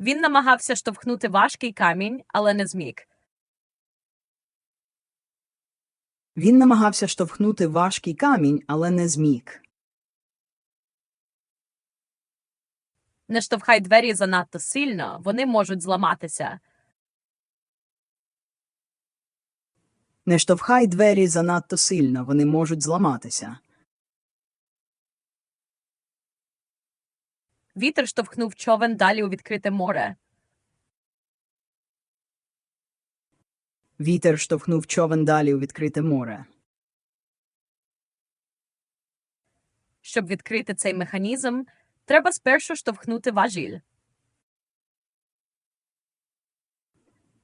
Він намагався штовхнути важкий камінь, але не зміг. Він намагався штовхнути важкий камінь, але не зміг. Не штовхай двері занадто сильно, вони можуть зламатися. Не штовхай двері занадто сильно, вони можуть зламатися. Вітер штовхнув човен далі у відкрите море. Вітер штовхнув човен далі у відкрите море. Щоб відкрити цей механізм, треба спершу штовхнути важіль.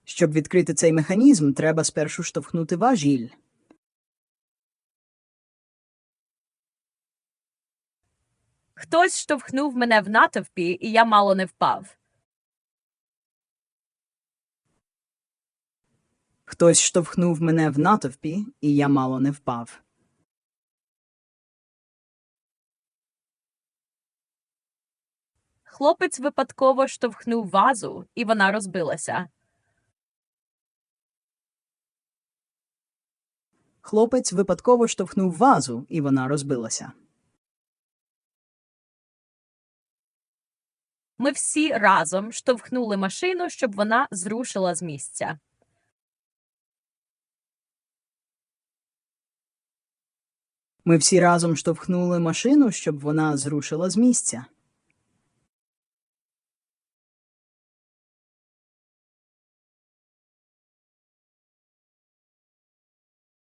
Щоб відкрити цей механізм, треба спершу штовхнути важіль. Хтось штовхнув мене в натовпі, і я мало не впав. Хтось штовхнув мене в натовпі, і я мало не впав. Хлопець випадково штовхнув вазу, і вона розбилася. Хлопець випадково штовхнув вазу, і вона розбилася. Ми всі разом штовхнули машину, щоб вона зрушила з місця. Ми всі разом штовхнули машину, щоб вона зрушила з місця.